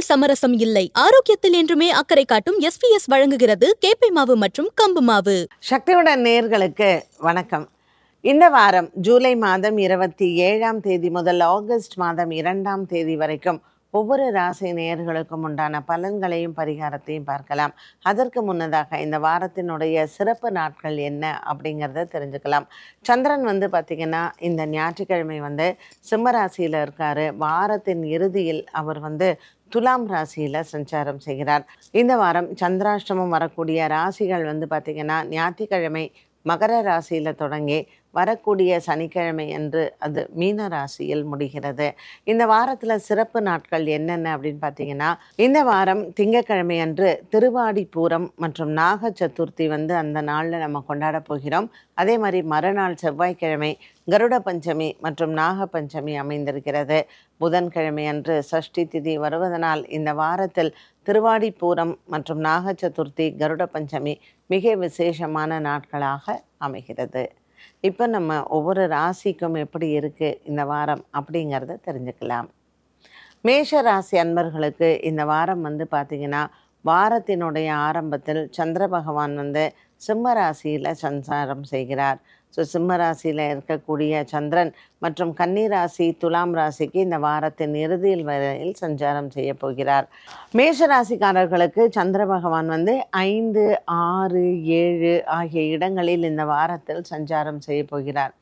உணவில் சமரசம் இல்லை. ஆரோக்கியத்தில் என்றுமே அக்கறை காட்டும் எஸ்பிஎஸ் வழங்குகிறது கேப்பை மாவு மற்றும் கம்பு மாவு. சக்தியுடன் நேர்களுக்கு வணக்கம். இந்த வாரம் ஜூலை மாதம் இருபத்தி ஏழாம் தேதி முதல் ஆகஸ்ட் மாதம் இரண்டாம் தேதி வரைக்கும் ஒவ்வொரு ராசி நேயர்களுக்கும் உண்டான பலன்களையும் பரிகாரத்தையும் பார்க்கலாம். அதற்கு முன்னதாக இந்த வாரத்தினுடைய சிறப்பு நாட்கள் என்ன அப்படிங்கிறத தெரிஞ்சுக்கலாம். சந்திரன் வந்து பார்த்திங்கன்னா இந்த ஞாயிற்றுக்கிழமை வந்து சிம்ம ராசியில் இருக்கார். வாரத்தின் இறுதியில் அவர் வந்து துலாம் ராசியில் சஞ்சாரம் செய்கிறார். இந்த வாரம் சந்திராஷ்டமம் வரக்கூடிய ராசிகள் வந்து பார்த்திங்கன்னா ஞாயிற்றுக்கிழமை மகர ராசியில் தொடங்கி வரக்கூடிய சனிக்கிழமை அன்று அது மீன ராசியில் முடிகிறது. இந்த வாரத்தில் சிறப்பு நாட்கள் என்னென்ன அப்படின்னு பார்த்தீங்கன்னா இந்த வாரம் திங்கக்கிழமை அன்று திருவாடிபூரம் மற்றும் நாக சதுர்த்தி வந்து அந்த நாளில் நம்ம கொண்டாட போகிறோம். அதே மாதிரி மறுநாள் செவ்வாய்க்கிழமை கருட பஞ்சமி மற்றும் நாக பஞ்சமி அமைந்திருக்கிறது. புதன்கிழமை அன்று சஷ்டி திதி வருவதனால் இந்த வாரத்தில் திருவாடிப்பூரம் மற்றும் நாக சதுர்த்தி கருட பஞ்சமி மிக விசேஷமான நாட்களாக அமைகிறது. இப்போ நம்ம ஒவ்வொரு ராசிக்கும் எப்படி இருக்குது இந்த வாரம் அப்படிங்கிறத தெரிஞ்சுக்கலாம். மேஷ ராசி அன்பர்களுக்கு இந்த வாரம் வந்து பார்த்திங்கன்னா வாரத்தினுடைய ஆரம்பத்தில் சந்திர பகவான் வந்து சிம்ம ராசியில் சஞ்சாரம் செய்கிறார். ஸோ சிம்ம ராசியில் இருக்கக்கூடிய சந்திரன் மற்றும் கன்னி ராசி துலாம் ராசிக்கு இந்த வாரத்தின் இறுதியில் வரையில் சஞ்சாரம் செய்ய போகிறார். மேஷ ராசிக்காரர்களுக்கு சந்திர பகவான் வந்து ஐந்து ஆறு ஏழு ஆகிய இடங்களில் இந்த வாரத்தில் சஞ்சாரம் செய்ய போகிறார்.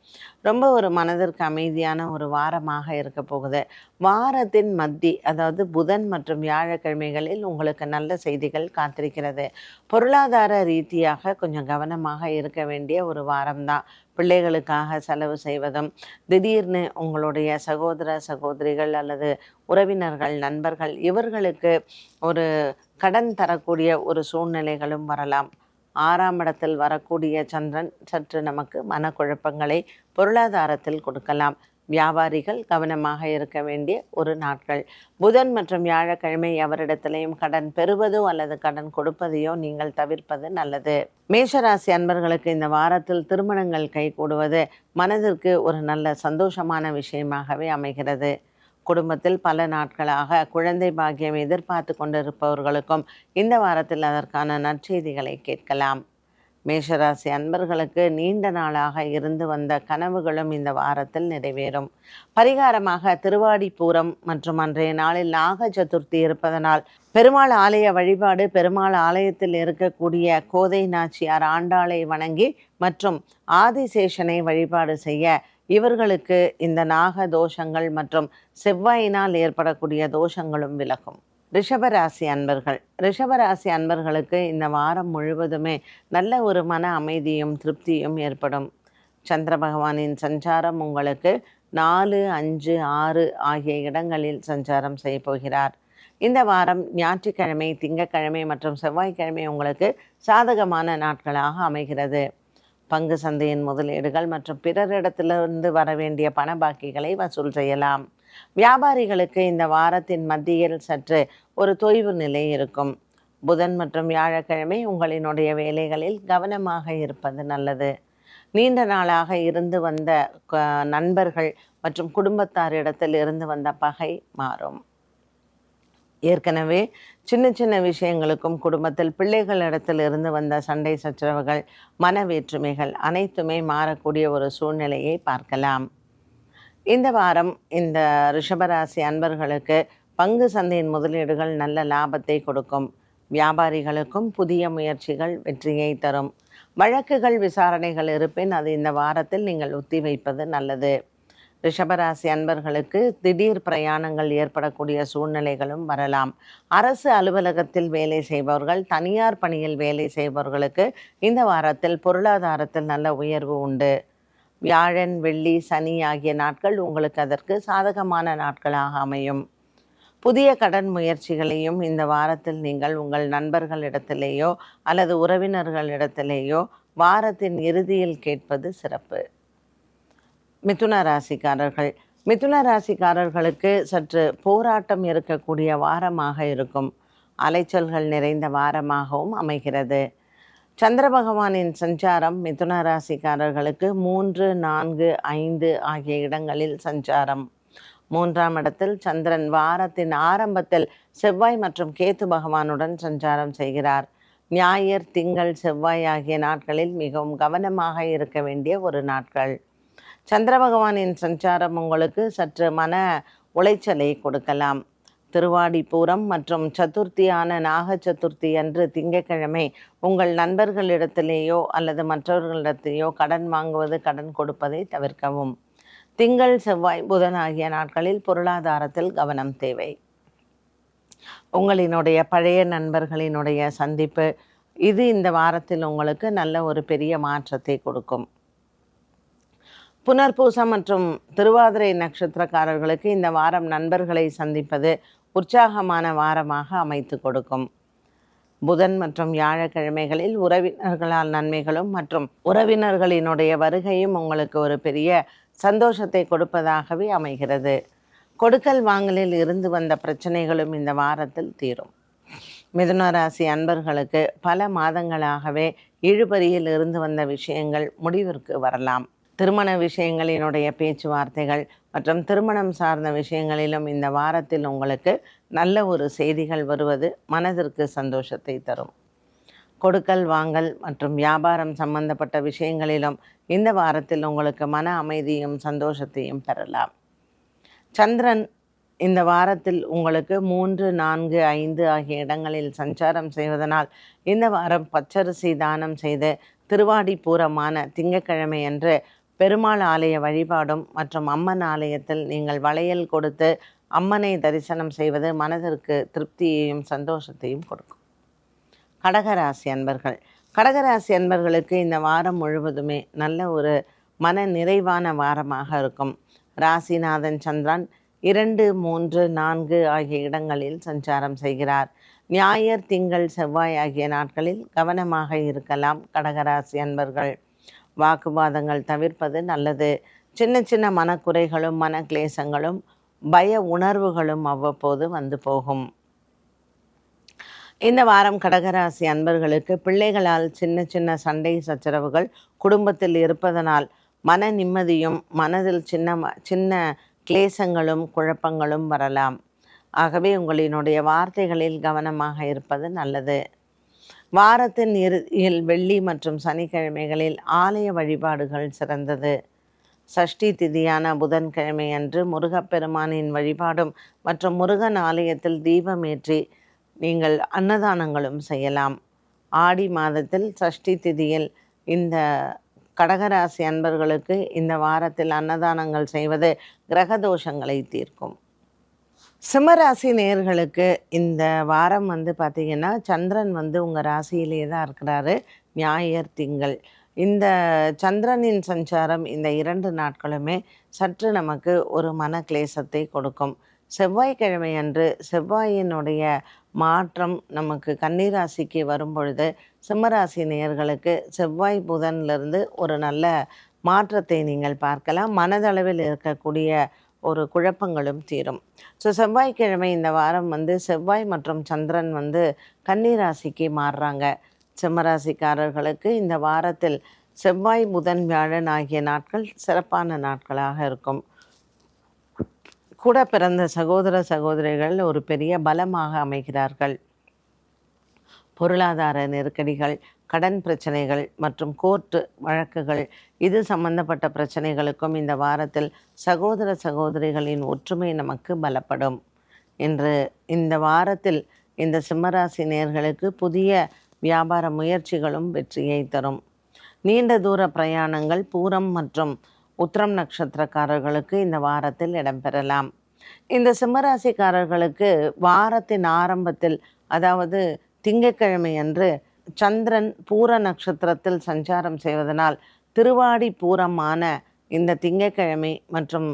ரொம்ப ஒரு மனதிற்கு அமைதியான ஒரு வாரமாக இருக்க போகுது. வாரத்தின் மத்தி அதாவது புதன் மற்றும் வியாழக்கிழமைகளில் உங்களுக்கு நல்ல செய்திகள் காத்திருக்கிறது. பொருளாதார ரீதியாக கொஞ்சம் கவனமாக இருக்க வேண்டிய ஒரு வாரம்தான். பிள்ளைகளுக்காக செலவு செய்வதும் திடீர்னு உங்களுடைய சகோதர சகோதரிகள் அல்லது உறவினர்கள் நண்பர்கள் இவர்களுக்கு ஒரு கடன் தரக்கூடிய ஒரு சூழ்நிலைகளும் வரலாம். ஆறாம் இடத்தில் வரக்கூடிய சந்திரன் சற்று நமக்கு மனக்குழப்பங்களை பொருளாதாரத்தில் கொடுக்கலாம். வியாபாரிகள் கவனமாக இருக்க வேண்டிய ஒரு நாட்கள். புதன் மற்றும் வியாழக்கிழமை எவரிடத்திலையும் கடன் பெறுவதோ அல்லது கடன் கொடுப்பதையோ நீங்கள் தவிர்ப்பது நல்லது. மேஷராசி அன்பர்களுக்கு இந்த வாரத்தில் திருமணங்கள் கைகூடுவது மனதிற்கு ஒரு நல்ல சந்தோஷமான விஷயமாகவே அமைகிறது. குடும்பத்தில் பல நாட்களாக குழந்தை பாக்கியம் எதிர்பார்த்து கொண்டிருப்பவர்களுக்கும் இந்த வாரத்தில் அதற்கான நற்செய்திகளை கேட்கலாம். மேஷராசி அன்பர்களுக்கு நீண்ட நாளாக இருந்து வந்த கனவுகளும் இந்த வாரத்தில் நிறைவேறும். பரிகாரமாக திருவாடிப்பூரம் மற்றும் அன்றைய நாளில் நாக சதுர்த்தி இருப்பதனால் பெருமாள் ஆலய வழிபாடு பெருமாள் ஆலயத்தில் இருக்கக்கூடிய கோதை நாச்சியார் ஆண்டாளை வணங்கி மற்றும் ஆதிசேஷனை வழிபாடு செய்ய இவர்களுக்கு இந்த நாக தோஷங்கள் மற்றும் செவ்வாயினால் ஏற்படக்கூடிய தோஷங்களும் விலகும். ரிஷபராசி அன்பர்கள். ரிஷபராசி அன்பர்களுக்கு இந்த வாரம் முழுவதுமே நல்ல ஒரு மன அமைதியும் திருப்தியும் ஏற்படும். சந்திர பகவானின் சஞ்சாரம் உங்களுக்கு நாலு அஞ்சு ஆறு ஆகிய இடங்களில் சஞ்சாரம் செய்ய போகிறார். இந்த வாரம் ஞாயிற்றுக்கிழமை திங்கக்கிழமை மற்றும் செவ்வாய்க்கிழமை உங்களுக்கு சாதகமான நாட்களாக அமைகிறது. பங்கு சந்தையின் முதலீடுகள் மற்றும் பிறரிடத்திலிருந்து வர வேண்டிய பண பாக்கிகளை வசூல் செய்யலாம். வியாபாரிகளுக்கு இந்த வாரத்தின் மத்தியில் சற்று ஒரு தொய்வு நிலை இருக்கும். புதன் மற்றும் வியாழக்கிழமை உங்களினுடைய வேலைகளில் கவனமாக இருப்பது நல்லது. நீண்ட நாளாக இருந்து வந்த நண்பர்கள் மற்றும் குடும்பத்தாரிடத்தில் இருந்து வந்த பகை மாறும். ஏற்கனவே சின்ன சின்ன விஷயங்களுக்கும் குடும்பத்தில் பிள்ளைகளிடத்தில் இருந்து வந்த சண்டை சச்சரவுகள் மனவேற்றுமைகள் அனைத்துமே மாறக்கூடிய ஒரு சூழ்நிலையை பார்க்கலாம். இந்த வாரம் இந்த ரிஷபராசி அன்பர்களுக்கு பங்கு சந்தையின் முதலீடுகள் நல்ல லாபத்தை கொடுக்கும். வியாபாரிகளுக்கும் புதிய முயற்சிகள் வெற்றியை தரும். வழக்குகள் விசாரணைகள் இருப்பின் அது இந்த வாரத்தில் நீங்கள் ஒத்தி வைப்பது நல்லது. ரிஷபராசி அன்பர்களுக்கு திடீர் பிரயாணங்கள் ஏற்படக்கூடிய சூழ்நிலைகளும் வரலாம். அரசு அலுவலகத்தில் வேலை செய்பவர்கள் தனியார் பணியில் வேலை செய்பவர்களுக்கு இந்த வாரத்தில் பொருளாதாரத்தில் நல்ல உயர்வு உண்டு. வியாழன் வெள்ளி சனி ஆகிய நாட்கள் உங்களுக்கு அதற்கு சாதகமான நாட்களாக அமையும். புதிய கடன் முயற்சிகளையும் இந்த வாரத்தில் நீங்கள் உங்கள் நண்பர்களிடத்திலேயோ அல்லது உறவினர்களிடத்திலேயோ வாரத்தின் இறுதியில் கேட்பது சிறப்பு. மிதுன ராசிக்காரர்கள். மிதுன ராசிக்காரர்களுக்கு சற்று போராட்டம் இருக்கக்கூடிய வாரமாக இருக்கும். அலைச்சல்கள் நிறைந்த வாரமாகவும் அமைகிறது. சந்திர பகவானின் சஞ்சாரம் மிதுன ராசிக்காரர்களுக்கு மூன்று நான்கு ஐந்து ஆகிய இடங்களில் சஞ்சாரம். மூன்றாம் இடத்தில் சந்திரன் வாரத்தின் ஆரம்பத்தில் செவ்வாய் மற்றும் கேத்து பகவானுடன் சஞ்சாரம் செய்கிறார். ஞாயிறு திங்கள் செவ்வாய் ஆகிய நாட்களில் மிகவும் கவனமாக இருக்க வேண்டிய ஒரு நாட்கள். சந்திர பகவானின் சஞ்சாரம் உங்களுக்கு சற்று மன உளைச்சலை கொடுக்கலாம். திருவாடிபூரம் மற்றும் சதுர்த்தியான நாக சதுர்த்தி அன்று திங்கட்கிழமை உங்கள் நண்பர்களிடத்திலேயோ அல்லது மற்றவர்களிடத்திலேயோ கடன் வாங்குவது கடன் கொடுப்பதை தவிர்க்கவும். திங்கள் செவ்வாய் புதன் ஆகிய நாட்களில் பொருளாதாரத்தில் கவனம் தேவை. உங்களினுடைய பழைய நண்பர்களினுடைய சந்திப்பு இது இந்த வாரத்தில் உங்களுக்கு நல்ல ஒரு பெரிய மாற்றத்தை கொடுக்கும். புனர்பூசம் மற்றும் திருவாதிரை நட்சத்திரக்காரர்களுக்கு இந்த வாரம் நண்பர்களை சந்திப்பது உற்சாகமான வாரமாக அமைத்து கொடுக்கும். புதன் மற்றும் வியாழக்கிழமைகளில் உறவினர்களால் நன்மைகளும் மற்றும் உறவினர்களினுடைய வருகையும் உங்களுக்கு ஒரு பெரிய சந்தோஷத்தை கொடுப்பதாகவே அமைகிறது. கொடுக்கல் வாங்கலில் இருந்து வந்த பிரச்சனைகளும் இந்த வாரத்தில் தீரும். மிதுனராசி அன்பர்களுக்கு பல மாதங்களாகவே இழுபறியில் இருந்து வந்த விஷயங்கள் முடிவிற்கு வரலாம். திருமண விஷயங்களினுடைய பேச்சுவார்த்தைகள் மற்றும் திருமணம் சார்ந்த விஷயங்களிலும் இந்த வாரத்தில் உங்களுக்கு நல்ல ஒரு செய்திகள் வருவது மனதிற்கு சந்தோஷத்தை தரும். கொடுக்கல் வாங்கல் மற்றும் வியாபாரம் சம்பந்தப்பட்ட விஷயங்களிலும் இந்த வாரத்தில் உங்களுக்கு மன அமைதியும் சந்தோஷத்தையும் பெறலாம். சந்திரன் இந்த வாரத்தில் உங்களுக்கு மூன்று நான்கு ஐந்து ஆகிய இடங்களில் சஞ்சாரம் செய்வதனால் இந்த வாரம் பச்சரிசி தானம் செய்து திருவாடிப்பூரமான திங்கக்கிழமை அன்று பெருமாள் ஆலய வழிபாடும் மற்றும் அம்மன் ஆலயத்தில் நீங்கள் வளையல் கொடுத்து அம்மனை தரிசனம் செய்வது மனதிற்கு திருப்தியையும் சந்தோஷத்தையும் கொடுக்கும். கடகராசி அன்பர்கள். கடகராசி அன்பர்களுக்கு இந்த வாரம் முழுவதுமே நல்ல ஒரு மன நிறைவான வாரமாக இருக்கும். ராசிநாதன் சந்திரன் இரண்டு மூன்று நான்கு ஆகிய இடங்களில் சஞ்சாரம் செய்கிறார். ஞாயிறு திங்கள் செவ்வாய் ஆகிய நாட்களில் கவனமாக இருக்கலாம் கடகராசி அன்பர்கள். வாக்குவாதங்கள் தவிர்ப்பது நல்லது. சின்ன சின்ன மனக்குறைகளும் மன கிளேசங்களும் பய உணர்வுகளும் அவ்வப்போது வந்து போகும். இந்த வாரம் கடகராசி அன்பர்களுக்கு பிள்ளைகளால் சின்ன சின்ன சண்டை சச்சரவுகள் குடும்பத்தில் இருப்பதனால் மன நிம்மதியும் மனதில் சின்ன ம- சின்ன கிளேசங்களும் குழப்பங்களும் வரலாம். ஆகவே உங்களினுடைய வார்த்தைகளில் கவனமாக இருப்பது நல்லது. வாரத்தின் இறுதியில் வெள்ளி மற்றும் சனிக்கிழமைகளில் ஆலய வழிபாடுகள் சிறந்தது. சஷ்டி திதியான புதன்கிழமை அன்று முருகப்பெருமானின் வழிபாடும் மற்றும் முருகன் ஆலயத்தில் தீபமேற்றி நீங்கள் அன்னதானங்களும் செய்யலாம். ஆடி மாதத்தில் சஷ்டி திதியில் இந்த கடகராசி அன்பர்களுக்கு இந்த வாரத்தில் அன்னதானங்கள் செய்வது கிரகதோஷங்களை தீர்க்கும். சிம்மராசி நேயர்களுக்கு இந்த வாரம் வந்து பார்த்திங்கன்னா சந்திரன் வந்து உங்கள் ராசியிலே தான் இருக்கிறாரு. ஞாயிறு திங்கள். இந்த சந்திரனின் சஞ்சாரம் இந்த இரண்டு நாட்களுமே சற்று நமக்கு ஒரு மன கிளேசத்தை கொடுக்கும். செவ்வாய்க்கிழமை அன்று செவ்வாயினுடைய மாற்றம் நமக்கு கன்னிராசிக்கு வரும் பொழுது சிம்மராசி நேயர்களுக்கு செவ்வாய் புதன்லேருந்து ஒரு நல்ல மாற்றத்தை நீங்கள் பார்க்கலாம். மனதளவில் இருக்கக்கூடிய ஒரு குழப்பங்களும் தீரும். ஸோ செவ்வாய்க்கிழமை இந்த வாரம் வந்து செவ்வாய் மற்றும் சந்திரன் வந்து கன்னிராசிக்கு மாறுறாங்க. சிம்மராசிக்காரர்களுக்கு இந்த வாரத்தில் செவ்வாய் புதன் வியாழன் ஆகிய நாட்கள் சிறப்பான நாட்களாக இருக்கும். கூட பிறந்த சகோதர சகோதரிகள் ஒரு பெரிய பலமாக அமைகிறார்கள். பொருளாதார நெருக்கடிகள் கடன் பிரச்சனைகள் மற்றும் கோர்ட்டு வழக்குகள் இது சம்பந்தப்பட்ட பிரச்சனைகளுக்கும் இந்த வாரத்தில் சகோதர சகோதரிகளின் ஒற்றுமை நமக்கு பலப்படும். இன்று இந்த வாரத்தில் இந்த சிம்மராசி நேர்களுக்கு புதிய வியாபார முயற்சிகளும் வெற்றியை தரும். நீண்ட தூர பிரயாணங்கள் பூரம் மற்றும் உத்திரம் நட்சத்திரக்காரர்களுக்கு இந்த வாரத்தில் இடம்பெறலாம். இந்த சிம்மராசிக்காரர்களுக்கு வாரத்தின் ஆரம்பத்தில் அதாவது திங்கட்கிழமை அன்று சந்திரன் பூர நட்சத்திரத்தில் சஞ்சாரம் செய்வதனால் திருவாடி பூரமான இந்த திங்கட்கிழமை மற்றும்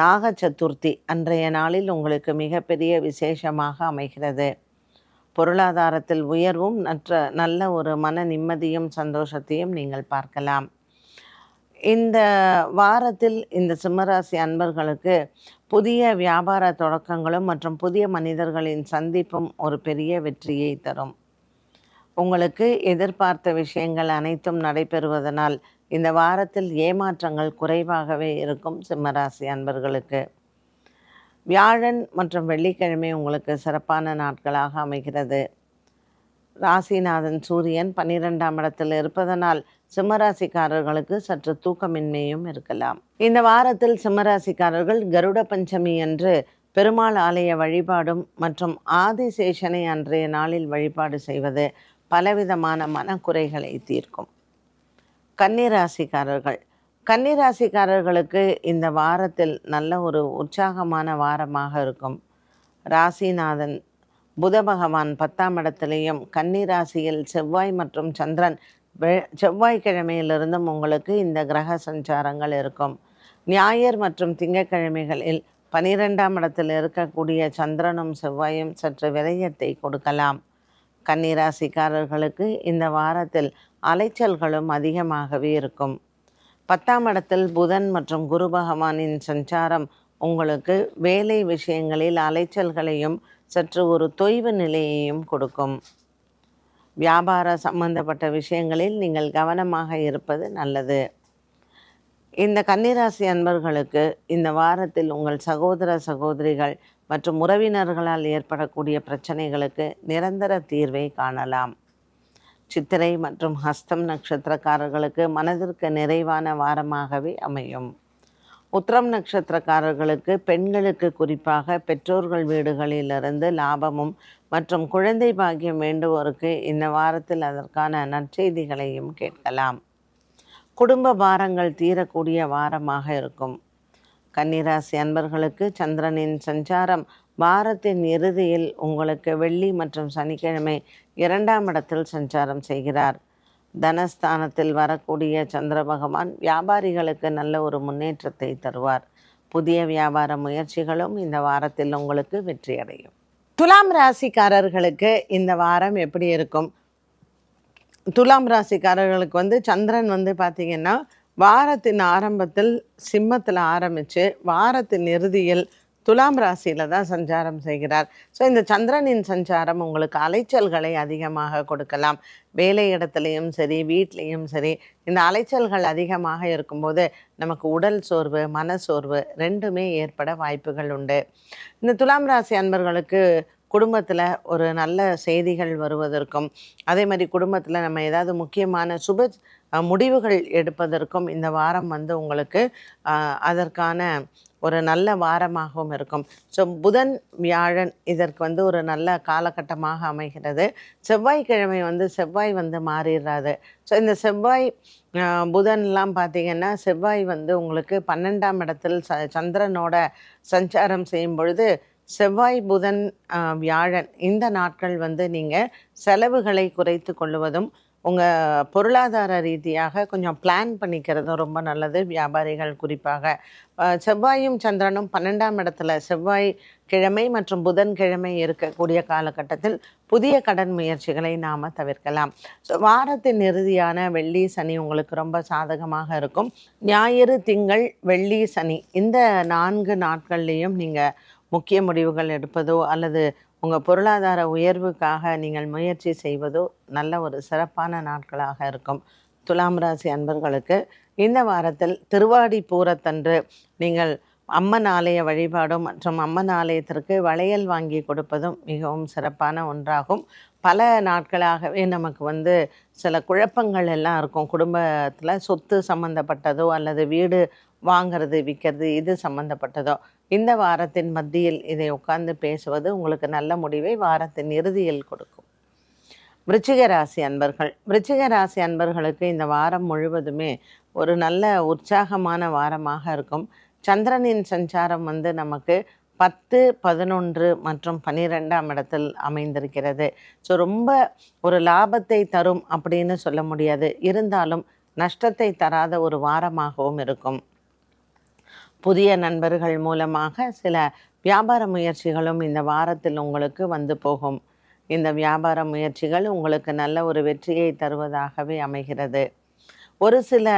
நாக சதுர்த்தி அன்றைய நாளில் உங்களுக்கு மிகப்பெரிய விசேஷமாக அமைகிறது. பொருளாதாரத்தில் உயர்வும் நற்ற நல்ல ஒரு மன நிம்மதியும் சந்தோஷத்தையும் நீங்கள் பார்க்கலாம். இந்த வாரத்தில் இந்த சிம்மராசி அன்பர்களுக்கு புதிய வியாபார தொடக்கங்களும் மற்றும் புதிய மனிதர்களின் சந்திப்பும் ஒரு பெரிய வெற்றியை தரும். உங்களுக்கு எதிர்பார்த்த விஷயங்கள் அனைத்தும் நடைபெறுவதனால் இந்த வாரத்தில் ஏமாற்றங்கள் குறைவாகவே இருக்கும் சிம்மராசி அன்பர்களுக்கு. வியாழன் மற்றும் வெள்ளிக்கிழமை உங்களுக்கு சிறப்பான நாட்களாக அமைகிறது. ராசிநாதன் சூரியன் பன்னிரெண்டாம் இடத்தில் இருப்பதனால் சிம்மராசிக்காரர்களுக்கு சற்று தூக்கமின்மையும் இருக்கலாம். இந்த வாரத்தில் சிம்மராசிக்காரர்கள் கருட பஞ்சமி அன்று பெருமாள் ஆலய வழிபாடும் மற்றும் ஆதிசேஷனை அன்றைய நாளில் வழிபாடு செய்வது பலவிதமான மனக்குறைகளை தீர்க்கும். கன்னிராசிக்காரர்கள். கன்னிராசிக்காரர்களுக்கு இந்த வாரத்தில் நல்ல ஒரு உற்சாகமான வாரமாக இருக்கும். ராசிநாதன் புத பகவான் பத்தாம் இடத்திலையும் கன்னிராசியில் செவ்வாய் மற்றும் சந்திரன் செவ்வாய்க்கிழமையிலிருந்தும் உங்களுக்கு இந்த கிரக சஞ்சாரங்கள் இருக்கும். ஞாயிறு மற்றும் திங்கட்கிழமைகளில் பனிரெண்டாம் இடத்தில் இருக்கக்கூடிய சந்திரனும் செவ்வாயும் சற்று விரயத்தை கொடுக்கலாம். கன்னிராசிக்காரர்களுக்கு இந்த வாரத்தில் அலைச்சல்களும் அதிகமாகவே இருக்கும். பத்தாம் இடத்தில் புதன் மற்றும் குரு பகவானின் சஞ்சாரம் உங்களுக்கு வேலை விஷயங்களில் அலைச்சல்களையும் சற்று ஒரு தொய்வு நிலையையும் கொடுக்கும். வியாபார சம்பந்தப்பட்ட விஷயங்களில் நீங்கள் கவனமாக இருப்பது நல்லது. இந்த கன்னிராசி அன்பர்களுக்கு இந்த வாரத்தில் உங்கள் சகோதர சகோதரிகள் மற்றும் உறவினர்களால் ஏற்படக்கூடிய பிரச்சனைகளுக்கு நிரந்தர தீர்வை காணலாம். சித்திரை மற்றும் ஹஸ்தம் நட்சத்திரக்காரர்களுக்கு மனதிற்கு நிறைவான வாரமாகவே அமையும். உத்திரம் நட்சத்திரக்காரர்களுக்கு பெண்களுக்கு குறிப்பாக பெற்றோர்கள் வீடுகளிலிருந்து லாபமும் மற்றும் குழந்தை பாக்கியம் வேண்டுவோருக்கு இந்த வாரத்தில் அதற்கான நற்செய்திகளையும் கேட்கலாம். குடும்ப பாரங்கள் தீரக்கூடிய வாரமாக இருக்கும். கன்னிராசி அன்பர்களுக்கு சந்திரனின் சஞ்சாரம் வாரத்தின் இறுதியில் உங்களுக்கு வெள்ளி மற்றும் சனிக்கிழமை இரண்டாம் இடத்தில் சஞ்சாரம் செய்கிறார். தனஸ்தானத்தில் வரக்கூடிய சந்திர பகவான் வியாபாரிகளுக்கு நல்ல ஒரு முன்னேற்றத்தை தருவார். புதிய வியாபார முயற்சிகளும் இந்த வாரத்தில் உங்களுக்கு வெற்றி அடையும் துலாம் ராசிக்காரர்களுக்கு இந்த வாரம் எப்படி இருக்கும்? துலாம் ராசிக்காரர்களுக்கு வந்து சந்திரன் வந்து பார்த்திங்கன்னா வாரத்தின் ஆரம்பத்தில் சிம்மத்தில் ஆரம்பித்து வாரத்தின் இறுதியில் துலாம் ராசியில் தான் சஞ்சாரம் செய்கிறார். ஸோ இந்த சந்திரனின் சஞ்சாரம் உங்களுக்கு அலைச்சல்களை அதிகமாக கொடுக்கலாம். வேலை இடத்துலையும் சரி வீட்லேயும் சரி இந்த அலைச்சல்கள் அதிகமாக இருக்கும்போது நமக்கு உடல் சோர்வு மன சோர்வு ரெண்டுமே ஏற்பட வாய்ப்புகள் உண்டு. இந்த துலாம் ராசி அன்பர்களுக்கு குடும்பத்தில் ஒரு நல்ல செய்திகள் வருவதற்கும் அதே மாதிரி குடும்பத்தில் நம்ம ஏதாவது முக்கியமான சுப முடிவுகள் எடுப்பதற்கும் இந்த வாரம் வந்து உங்களுக்கு அதற்கான ஒரு நல்ல வாரமாகவும் இருக்கும். ஸோ புதன் வியாழன் இதற்கு வந்து ஒரு நல்ல காலகட்டமாக அமைகிறது. செவ்வாய்க்கிழமை வந்து செவ்வாய் வந்து மாறிடுறாது ஸோ இந்த செவ்வாய் புதன்லாம் பார்த்திங்கன்னா செவ்வாய் வந்து உங்களுக்கு பன்னெண்டாம் இடத்தில் ச சந்திரனோட சஞ்சாரம் செய்யும் பொழுது செவ்வாய் புதன் வியாழன் இந்த நாட்கள் வந்து நீங்கள் செலவுகளை குறைத்து கொள்வதும் உங்கள் பொருளாதார ரீதியாக கொஞ்சம் பிளான் பண்ணிக்கிறதும் ரொம்ப நல்லது. வியாபாரிகள் குறிப்பாக செவ்வாயும் சந்திரனும் பன்னெண்டாம் இடத்துல செவ்வாய் கிழமை மற்றும் புதன் கிழமை இருக்கக்கூடிய காலகட்டத்தில் புதிய கடன் முயற்சிகளை நாம் தவிர்க்கலாம். ஸோ வாரத்தின் இறுதியான வெள்ளி சனி உங்களுக்கு ரொம்ப சாதகமாக இருக்கும். ஞாயிறு திங்கள் வெள்ளி சனி இந்த நான்கு நாட்கள்லேயும் நீங்கள் முக்கிய முடிவுகள் எடுப்பதோ அல்லது உங்கள் பொருளாதார உயர்வுக்காக நீங்கள் முயற்சி செய்வதோ நல்ல ஒரு சிறப்பான நாட்களாக இருக்கும். துலாம் ராசி அன்பர்களுக்கு இந்த வாரத்தில் திருவாடி பூரத்தன்று நீங்கள் அம்மன் ஆலய வழிபாடும் மற்றும் அம்மன் ஆலயத்திற்கு வளையல் வாங்கி கொடுப்பதும் மிகவும் சிறப்பான ஒன்றாகும். பல நாட்களாகவே நமக்கு வந்து சில குழப்பங்கள் எல்லாம் இருக்கும். குடும்பத்தில் சொத்து சம்மந்தப்பட்டதோ அல்லது வீடு வாங்கிறது விற்கிறது இது சம்மந்தப்பட்டதோ இந்த வாரத்தின் மத்தியில் இதை உட்கார்ந்து பேசுவது உங்களுக்கு நல்ல முடிவை வாரத்தின் இறுதியில் கொடுக்கும். விருச்சிக ராசி அன்பர்கள். விருச்சிக ராசி அன்பர்களுக்கு இந்த வாரம் முழுவதுமே ஒரு நல்ல உற்சாகமான வாரமாக இருக்கும். சந்திரனின் சஞ்சாரம் வந்து நமக்கு பத்து பதினொன்று மற்றும் பன்னிரெண்டாம் இடத்தில் அமைந்திருக்கிறது. ஸோ ரொம்ப ஒரு லாபத்தை தரும் அப்படின்னு சொல்ல முடியாது. இருந்தாலும் நஷ்டத்தை தராத ஒரு வாரமாகவும் இருக்கும். புதிய நண்பர்கள் மூலமாக சில வியாபார முயற்சிகளும் இந்த வாரத்தில் உங்களுக்கு வந்து போகும். இந்த வியாபார முயற்சிகள் உங்களுக்கு நல்ல ஒரு வெற்றியை தருவதாகவே அமைகிறது. ஒரு சில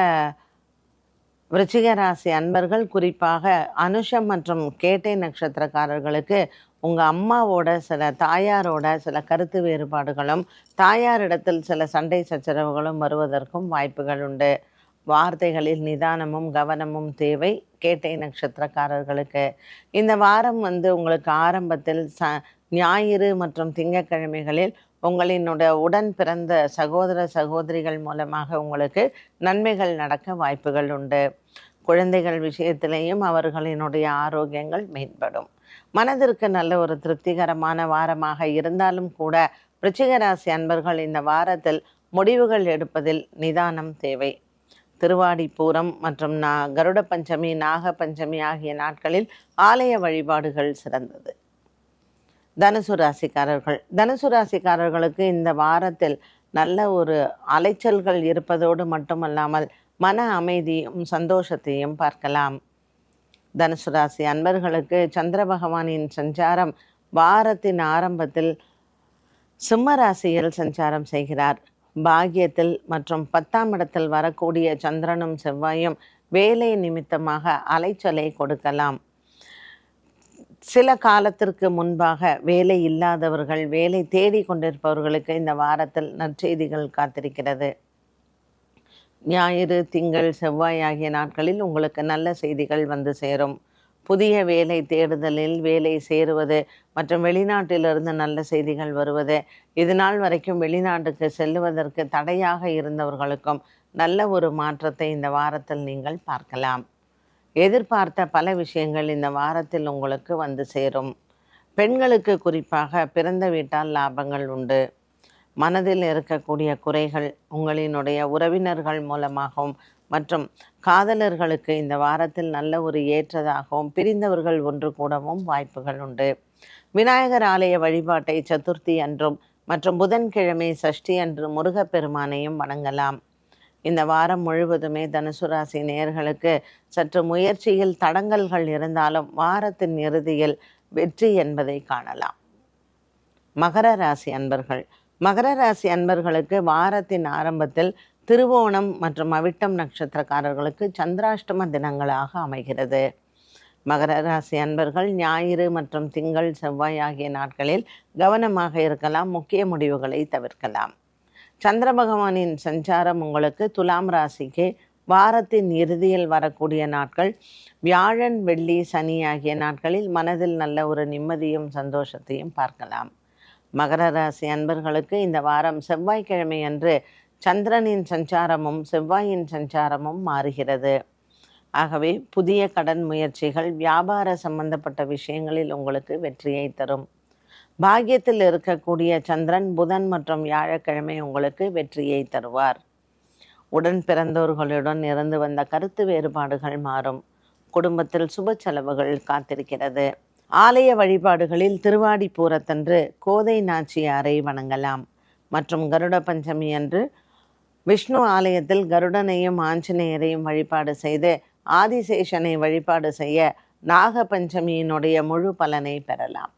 விருச்சிக ராசி அன்பர்கள் குறிப்பாக அனுஷம் மற்றும் கேட்டை நட்சத்திரக்காரர்களுக்கு உங்கள் அம்மாவோட சில தாயாரோட சில கருத்து வேறுபாடுகளும் தாயாரிடத்தில் சில சண்டை சச்சரவுகளும் வருவதற்கும் வாய்ப்புகள் உண்டு. வார்த்தைகளில் நிதானமும் கவனமும் தேவை. கேட்டை நட்சத்திரக்காரர்களுக்கு இந்த வாரம் வந்து உங்களுக்கு ஆரம்பத்தில் ச ஞாயிறு மற்றும் திங்கட்கிழமைகளில் உங்களினுடைய உடன் பிறந்த சகோதர சகோதரிகள் மூலமாக உங்களுக்கு நன்மைகள் நடக்க வாய்ப்புகள் உண்டு. குழந்தைகள் விஷயத்திலேயும் அவர்களினுடைய ஆரோக்கியங்கள் மேம்படும். மனதிற்கு நல்ல ஒரு திருப்திகரமான வாரமாக இருந்தாலும் கூட ரிச்சிகராசி ராசி அன்பர்கள் இந்த வாரத்தில் முடிவுகள் எடுப்பதில் நிதானம் தேவை. திருவாடிப்பூரம் மற்றும் நா கருட பஞ்சமி நாக பஞ்சமி ஆகிய நாட்களில் ஆலய வழிபாடுகள் சிறந்தது. தனுசு ராசிக்காரர்கள். தனுசு ராசிக்காரர்களுக்கு இந்த வாரத்தில் நல்ல ஒரு அலைச்சல்கள் இருப்பதோடு மட்டுமல்லாமல் மன அமைதியும் சந்தோஷத்தையும் பார்க்கலாம். தனுசு ராசி அன்பர்களுக்கு சந்திர பகவானின் சஞ்சாரம் வாரத்தின் ஆரம்பத்தில் சிம்ம ராசியில் சஞ்சாரம் செய்கிறார். பாகியத்தில் மற்றும் பத்தாம் இடத்தில் வரக்கூடிய சந்திரனும் செவ்வாயும் வேலை நிமித்தமாக அலைச்சலை கொடுக்கலாம். சில காலத்திற்கு முன்பாக வேலை இல்லாதவர்கள் வேலை தேடி கொண்டிருப்பவர்களுக்கு இந்த வாரத்தில் நற்செய்திகள் காத்திருக்கிறது. ஞாயிறு திங்கள் செவ்வாய் ஆகிய நாட்களில் உங்களுக்கு நல்ல செய்திகள் வந்து சேரும். புதிய வேலை தேடுதலில் வேலை சேருவது மற்றும் வெளிநாட்டிலிருந்து நல்ல செய்திகள் வருவது. இதுநாள் வரைக்கும் வெளிநாட்டுக்கு செல்லுவதற்கு தடையாக இருந்தவர்களுக்கும் நல்ல ஒரு மாற்றத்தை இந்த வாரத்தில் நீங்கள் பார்க்கலாம். எதிர்பார்த்த பல விஷயங்கள் இந்த வாரத்தில் உங்களுக்கு வந்து சேரும். பெண்களுக்கு குறிப்பாக பிறந்த வீட்டால் லாபங்கள் உண்டு. மனதில் இருக்கக்கூடிய குறைகள் உங்களினுடைய உறவினர்கள் மூலமாகவும் மற்றும் காதலர்களுக்கு இந்த வாரத்தில் நல்ல ஒரு ஏற்றதாகவும் பிரிந்தவர்கள் ஒன்று கூடவும் வாய்ப்புகள் உண்டு. விநாயகர் ஆலய வழிபாட்டை சதுர்த்தி அன்றும் மற்றும் புதன்கிழமை சஷ்டி அன்று முருகப்பெருமானையும் வணங்கலாம். இந்த வாரம் முழுவதுமே தனுசு ராசி நேயர்களுக்கு சற்று முயற்சியில் தடங்கல்கள் இருந்தாலும் வாரத்தின் இறுதியில் வெற்றி என்பதை காணலாம். மகர ராசி அன்பர்கள் மகர ராசி அன்பர்களுக்கு வாரத்தின் ஆரம்பத்தில் திருவோணம் மற்றும் அவிட்டம் நட்சத்திரக்காரர்களுக்கு சந்திராஷ்டம தினங்களாக அமைகிறது. மகர ராசி அன்பர்கள் ஞாயிறு மற்றும் திங்கள் செவ்வாய் ஆகிய நாட்களில் கவனமாக இருக்கலாம் முக்கிய முடிவுகளை தவிர்க்கலாம். சந்திர பகவானின் சஞ்சாரம் உங்களுக்கு துலாம் ராசிக்கு வாரத்தின் இறுதியில் வரக்கூடிய நாட்கள் வியாழன் வெள்ளி சனி ஆகிய நாட்களில் மனதில் நல்ல ஒரு நிம்மதியும் சந்தோஷத்தையும் பார்க்கலாம். மகர ராசி அன்பர்களுக்கு இந்த வாரம் செவ்வாய்க்கிழமை அன்று சந்திரனின் சஞ்சாரமும் செவ்வாயின் சஞ்சாரமும் மாறுகிறது. ஆகவே புதிய கடன் முயற்சிகள் வியாபார சம்பந்தப்பட்ட விஷயங்களில் உங்களுக்கு வெற்றியை தரும். பாக்கியத்தில் இருக்கக்கூடிய சந்திரன் புதன் மற்றும் வியாழக்கிழமை உங்களுக்கு வெற்றியை தருவார். உடன் பிறந்தோர்களுடன் இருந்து வந்த கருத்து வேறுபாடுகள் மாறும். குடும்பத்தில் சுப செலவுகள் காத்திருக்கிறது. ஆலய வழிபாடுகளில் திருவாடி பூரத்தன்று கோதை நாச்சியாரை வணங்கலாம். மற்றும் கருட பஞ்சமி அன்று விஷ்ணு ஆலயத்தில் கருடனையும் ஆஞ்சநேயரையும் வழிபாடு செய்து ஆதிசேஷனை வழிபாடு செய்ய நாக பஞ்சமியினுடைய முழு பலனை பெறலாம்.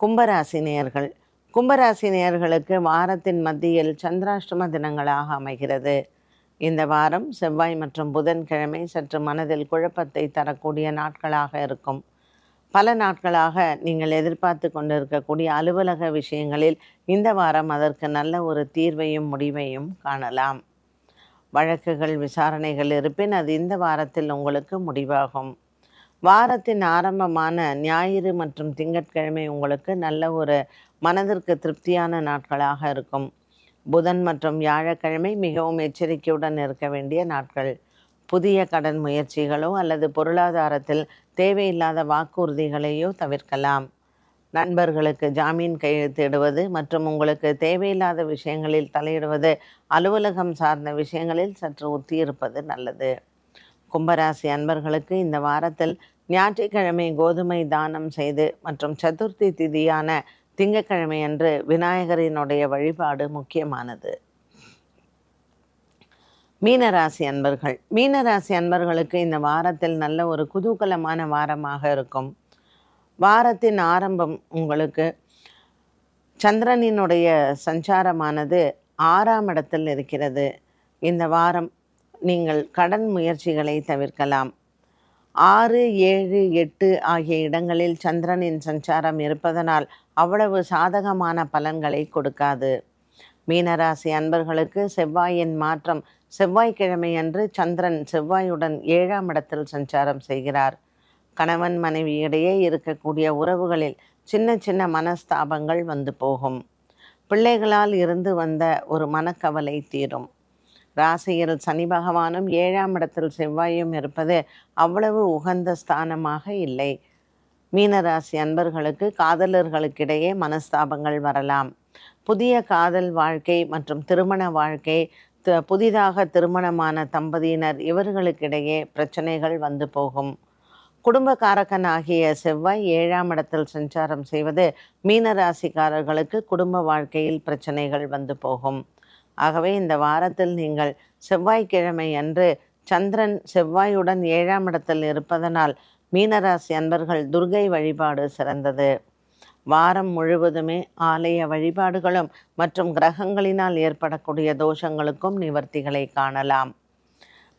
கும்பராசி நேயர்கள். கும்பராசி நேயர்களுக்கு வாரத்தின் மத்தியில் சந்திராஷ்டம தினங்களாக அமைகிறது. இந்த வாரம் செவ்வாய் மற்றும் புதன்கிழமை சற்று மனதில் குழப்பத்தை தரக்கூடிய நாட்களாக இருக்கும். பல நாட்களாக நீங்கள் எதிர்பார்த்து கொண்டிருக்கக்கூடிய அலுவலக விஷயங்களில் இந்த வாரம் அதற்கு நல்ல ஒரு தீர்வையும் முடிவையும் காணலாம். வழக்குகள் விசாரணைகள் இருப்பின் அது இந்த வாரத்தில் உங்களுக்கு முடிவாகும். வாரத்தின் ஆரம்பமான ஞாயிறு மற்றும் திங்கட்கிழமை உங்களுக்கு நல்ல ஒரு மனதிற்கு திருப்தியான நாட்களாக இருக்கும். புதன் மற்றும் வியாழக்கிழமை மிகவும் எச்சரிக்கையுடன் இருக்க வேண்டிய நாட்கள். புதிய கடன் முயற்சிகளோ அல்லது பொருளாதாரத்தில் தேவையில்லாத வாக்குறுதிகளையோ தவிர்க்கலாம். நண்பர்களுக்கு ஜாமீன் கையெழுத்திடுவது மற்றும் உங்களுக்கு தேவையில்லாத விஷயங்களில் தலையிடுவது அலுவலகம் சார்ந்த விஷயங்களில் சற்று ஒத்தியிருப்பது நல்லது. கும்பராசி அன்பர்களுக்கு இந்த வாரத்தில் ஞாயிற்றுக்கிழமை கோதுமை தானம் செய்து மற்றும் சதுர்த்தி திதியான திங்கக்கிழமை அன்று விநாயகரினுடைய வழிபாடு முக்கியமானது. மீனராசி அன்பர்கள். மீனராசி அன்பர்களுக்கு இந்த வாரத்தில் நல்ல ஒரு குதூகலமான வாரமாக இருக்கும். வாரத்தின் ஆரம்பம் உங்களுக்கு சந்திரனினுடைய சஞ்சாரமானது ஆறாம் இடத்தில் இருக்கிறது. இந்த வாரம் நீங்கள் கடன் முயற்சிகளை தவிர்க்கலாம். ஆறு ஏழு எட்டு ஆகிய இடங்களில் சந்திரனின் சஞ்சாரம் இருப்பதனால் அவ்வளவு சாதகமான பலன்களை கொடுக்காது. மீனராசி அன்பர்களுக்கு செவ்வாயின் மாற்றம் செவ்வாய்க்கிழமை அன்று சந்திரன் செவ்வாயுடன் ஏழாம் இடத்தில் சஞ்சாரம் செய்கிறார். கணவன் மனைவி இடையே இருக்கக்கூடிய உறவுகளில் சின்ன சின்ன மனஸ்தாபங்கள் வந்து போகும். பிள்ளைகளால் இருந்து வந்த ஒரு மனக்கவலை தீரும். ராசியில் சனி பகவானும் ஏழாம் இடத்தில் செவ்வாயும் இருப்பது அவ்வளவு உகந்த ஸ்தானமாக இல்லை. மீனராசி அன்பர்களுக்கு காதலர்களுக்கிடையே மனஸ்தாபங்கள் வரலாம். புதிய காதல் வாழ்க்கை மற்றும் திருமண வாழ்க்கை புதிதாக திருமணமான தம்பதியினர் இவர்களுக்கிடையே பிரச்சனைகள் வந்து போகும். குடும்பக்காரகன் ஆகிய செவ்வாய் ஏழாம் இடத்தில் சஞ்சாரம் செய்வது மீனராசிக்காரர்களுக்கு குடும்ப வாழ்க்கையில் பிரச்சனைகள் வந்து போகும். ஆகவே இந்த வாரத்தில் நீங்கள் செவ்வாய்க்கிழமை அன்று சந்திரன் செவ்வாயுடன் ஏழாம் இடத்தில் இருப்பதனால் மீனராசி அன்பர்கள் துர்கை வழிபாடு சிறந்தது. வாரம் முழுவதுமே ஆலய வழிபாடுகளும் மற்றும் கிரகங்களினால் ஏற்படக்கூடிய தோஷங்களுக்கும் நிவர்த்திகளை காணலாம்.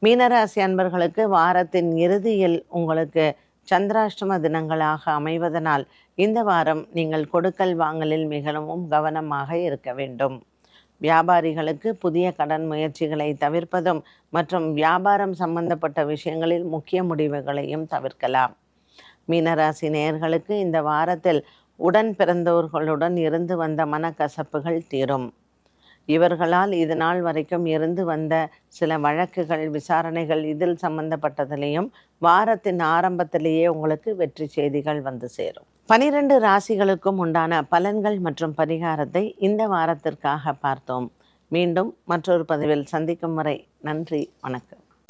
மீனராசி அன்பர்களுக்கு வாரத்தின் இறுதியில் உங்களுக்கு சந்திராஷ்டம தினங்களாக அமைவதனால் இந்த வாரம் நீங்கள் கொடுக்கல் வாங்கலில் மிகவும் கவனமாக இருக்க வேண்டும். வியாபாரிகளுக்கு புதிய கடன் முயற்சிகளை தவிர்ப்பதும் மற்றும் வியாபாரம் சம்பந்தப்பட்ட விஷயங்களில் முக்கிய முடிவுகளையும் தவிர்க்கலாம். மீனராசி நேயர்களுக்கு இந்த வாரத்தில் உடன் பிறந்தவர்களுடன் இருந்து வந்த மனக்கசப்புகள் தீரும். இவர்களால் இது நாள் வரைக்கும் இருந்து வந்த சில வழக்குகள் விசாரணைகள் இதில் சம்பந்தப்பட்டதிலையும் வாரத்தின் ஆரம்பத்திலேயே உங்களுக்கு வெற்றி செய்திகள் வந்து சேரும். பனிரெண்டு ராசிகளுக்கும் உண்டான பலன்கள் மற்றும் பரிகாரத்தை இந்த வாரத்திற்காக பார்த்தோம். மீண்டும் மற்றொரு பதிவில் சந்திக்கும் வரை நன்றி வணக்கம்.